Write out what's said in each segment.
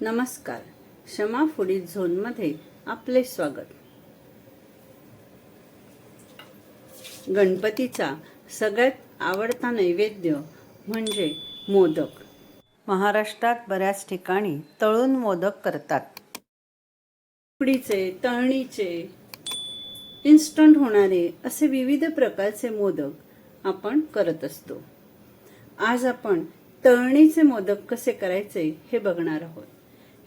नमस्कार. क्षमा फुडी झोनमध्ये आपले स्वागत. गणपतीचा सगळ्यात आवडता नैवेद्य म्हणजे मोदक. महाराष्ट्रात बऱ्याच ठिकाणी तळून मोदक करतात. उकडीचे तळणीचे इन्स्टंट होणारे असे विविध प्रकारचे मोदक आपण करत असतो. आज आपण तळणीचे मोदक कसे करायचे हे बघणार आहोत.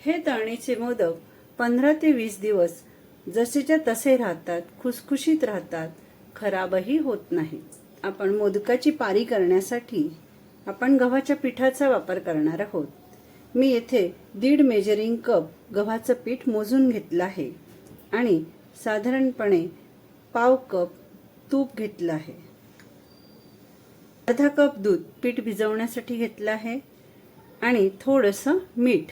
हे तळणीचे मोदक पंधरा ते वीस दिवस जसेच्या तसे राहतात खुसखुशीत राहतात खराबही होत नाही. आपण मोदकाची पारी करण्यासाठी आपण गव्हाच्या पिठाचा वापर करणार आहोत. मी येथे दीड मेजरिंग कप गव्हाचं पीठ मोजून घेतलं आहे आणि साधारणपणे पाव कप तूप घेतलं आहे. अर्धा कप दूध पीठ भिजवण्यासाठी घेतलं आहे आणि थोडंसं मीठ.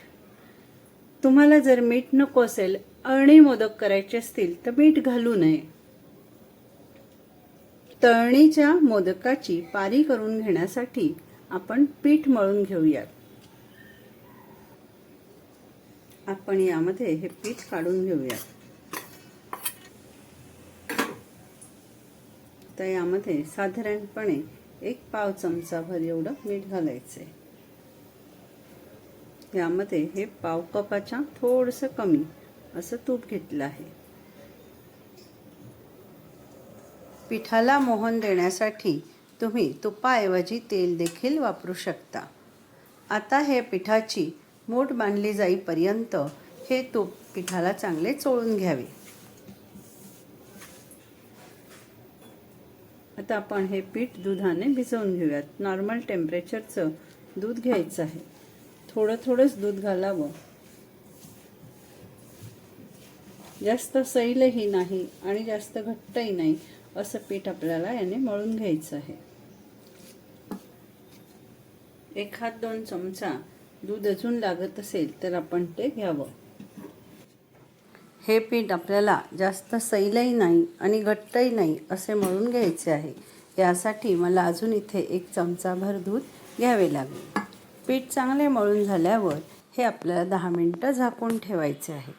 तुम्हाला जर मीठ नको असेल अळणी मोदक करायचे असतील तर मीठ घालू नये. तळणीच्या मोदकाची पारी करून घेण्यासाठी आपण पीठ मळून घेऊयात. आपण यामध्ये हे पीठ काढून घेऊयात. तर यामध्ये साधारणपणे एक पाव चमचाभर एवढं मीठ घालायचं यामध्ये हे पाव कपाच्या थोडंसं कमी असं तूप घेतलं आहे. पिठाला मोहन देण्यासाठी तुम्ही तुपाऐवजी तेल देखील वापरू शकता. आता हे पिठाची मूठ बांधली जाईपर्यंत हे तूप पिठाला चांगले चोळून घ्यावे. आता आपण हे पीठ दुधाने भिजवून घेऊयात. नॉर्मल टेम्परेचरचं दूध घ्यायचं आहे. थोडं थोडंच दूध घालावं. जास्त सैलही नाही आणि जास्त घट्टही नाही असं पीठ आपल्याला याने मळून घ्यायचं आहे. एखाद दोन चमचा दूध अजून लागत असेल तर आपण ते घ्यावं. हे पीठ आपल्याला जास्त सैलही नाही आणि घट्टही नाही असे मळून घ्यायचे आहे. यासाठी मला अजून इथे एक चमचाभर दूध घ्यावे लागेल. पीठ चांगले मळून झाल्यावर हे आपल्याला दहा मिनटं झाकून ठेवायचे आहे.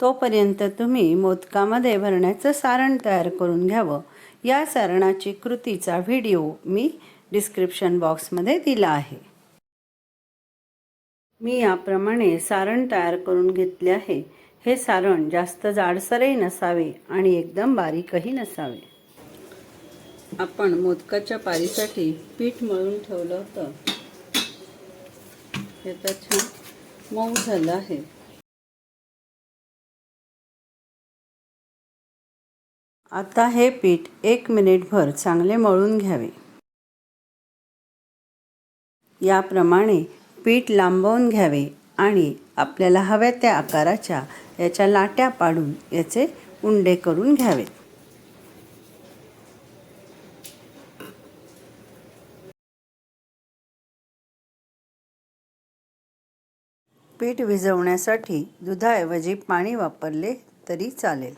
तोपर्यंत तुम्ही मोदकामध्ये भरण्याचं सारण तयार करून घ्यावं. या सारणाची कृतीचा व्हिडिओ मी डिस्क्रिप्शन बॉक्समध्ये दिला आहे. मी याप्रमाणे सारण तयार करून घेतले आहे. हे सारण जास्त जाडसरही नसावे आणि एकदम बारीकही नसावे. आपण मोदकाच्या पारीसाठी पीठ मळून ठेवलं होतं. हे तर छान मऊ झालं आहे. आता हे पीठ एक मिनिटभर चांगले मळून घ्यावे. याप्रमाणे पीठ लांबवून घ्यावे आणि आपल्याला हव्या त्या आकाराच्या याच्या लाट्या पाडून याचे उंडे करून घ्यावेत. पीठ भिजवण्यासाठी दुधाऐवजी पाणी वापरले तरी चालेल.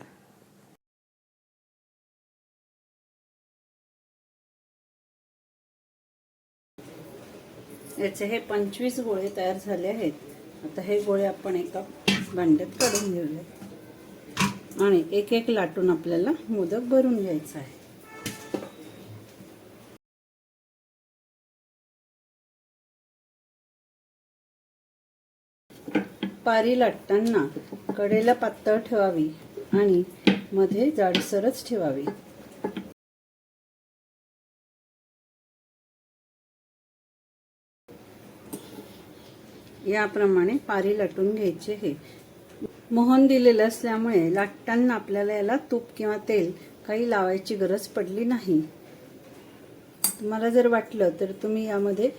याचे हे पंचवीस गोळे तयार झाले आहेत. आता हे गोळे आपण एका भांड्यात काढून घेऊया. आणि एक एक लाटून आपल्याला मोदक भरून घ्यायचा आहे. पारी लाटताना कडेला पातळ ठेवावी आणि मध्ये जाडसरच ठेवावी. याप्रमाणे पारी लाटून घ्यायचे हे. मोहन दिलेलं असल्यामुळे लाटताना आपल्याला याला तूप किंवा तेल काही लावायची गरज पडली नाही. तुम्हाला जर वाटलं तर तुम्ही यामध्ये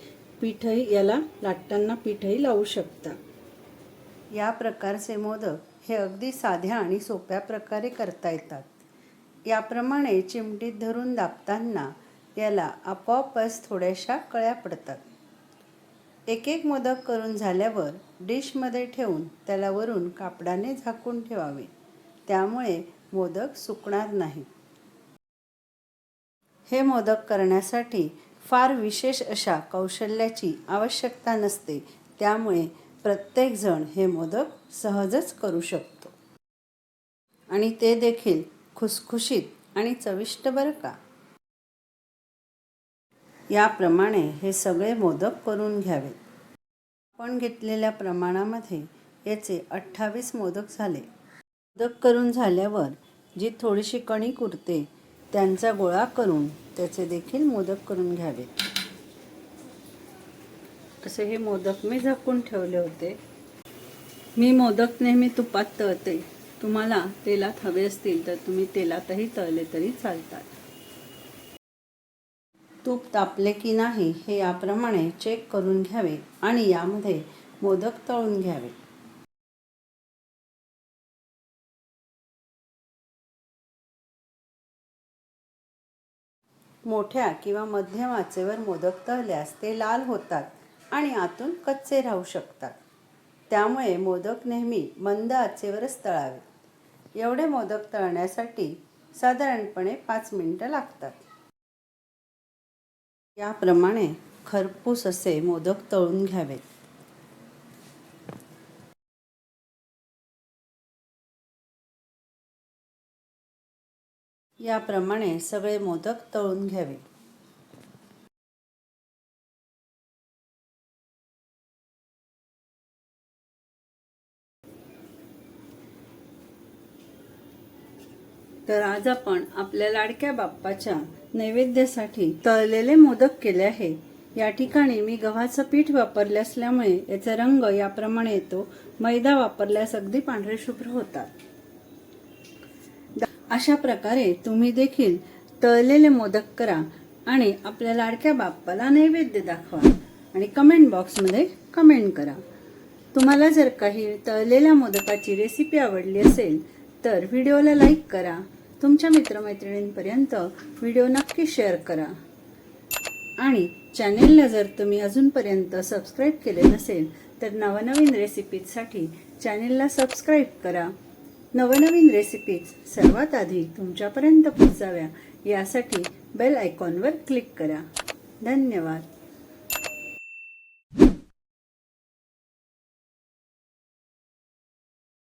पीठही याला लाटताना पीठही लावू शकता. या प्रकारचे मोदक हे अगदी साध्या आणि सोप्या प्रकारे करता येतात. याप्रमाणे चिमटीत धरून दाबताना याला आपोआपच थोड्याशा कळ्या पडतात. एक एक मोदक करून झाल्यावर डिशमध्ये ठेवून त्याला वरून कापडाने झाकून ठेवावे. त्यामुळे मोदक सुकणार नाही. हे मोदक करण्यासाठी फार विशेष अशा कौशल्याची आवश्यकता नसते. त्यामुळे प्रत्येकजण हे मोदक सहजच करू शकतो. आणि ते देखील खुसखुशीत आणि चविष्ट बरं का? याप्रमाणे हे सगळे मोदक करून घ्यावेत आपण घेतलेल्या प्रमाणामध्ये याचे अठ्ठावीस मोदक झाले. मोदक करून झाल्यावर जी थोडीशी कणिक उरते त्यांचा गोळा करून त्याचे देखील मोदक करून घ्यावेत असे हे मोदक मी झाकून ठेवले होते. मी मोदक नेहमी तुपात तळते. तुम्हाला तेलात हवे असतील तर तुम्ही तेलातही तळले तरी चालतात. तूप तापले की नाही हे याप्रमाणे चेक करून घ्यावे आणि यामध्ये मोदक तळून घ्यावे. मोठ्या किंवा मध्यम आचेवर मोदक तळल्यास ते लाल होतात. आणि आतून कच्चे राहू शकतात. त्यामुळे मोदक नेहमी मंद आचेवरच तळावे. एवढे मोदक तळण्यासाठी साधारणपणे पाच मिनटं लागतात. याप्रमाणे खरपूस असे मोदक तळून घ्यावेत. याप्रमाणे सगळे मोदक तळून घ्यावे तर आज आपण आपल्या लाडक्या बाप्पाच्या नैवेद्यासाठी तळलेले मोदक केले आहे. या ठिकाणी मी गव्हाचं पीठ वापरले असल्यामुळे याचा रंग याप्रमाणे येतो. मैदा वापरल्यास अगदी पांढरे शुभ्र होतात. अशा प्रकारे तुम्ही देखील तळलेले मोदक करा आणि आपल्या लाडक्या बाप्पाला नैवेद्य दाखवा आणि कमेंट बॉक्समध्ये कमेंट करा. तुम्हाला जर काही तळलेल्या मोदकाची रेसिपी आवडली असेल तर व्हिडिओला लाईक करा. तुमच्या मित्रमैत्रिणींपर्यंत व्हिडिओ नक्की शेअर करा. आणि चॅनेलला जर तुम्ही अजूनपर्यंत सबस्क्राईब केले नसेल तर नवनवीन रेसिपीजसाठी चॅनेलला सबस्क्राईब करा. नवनवीन रेसिपीज सर्वात आधी तुमच्यापर्यंत पोहोचाव्या यासाठी बेल आयकॉनवर क्लिक करा. धन्यवाद.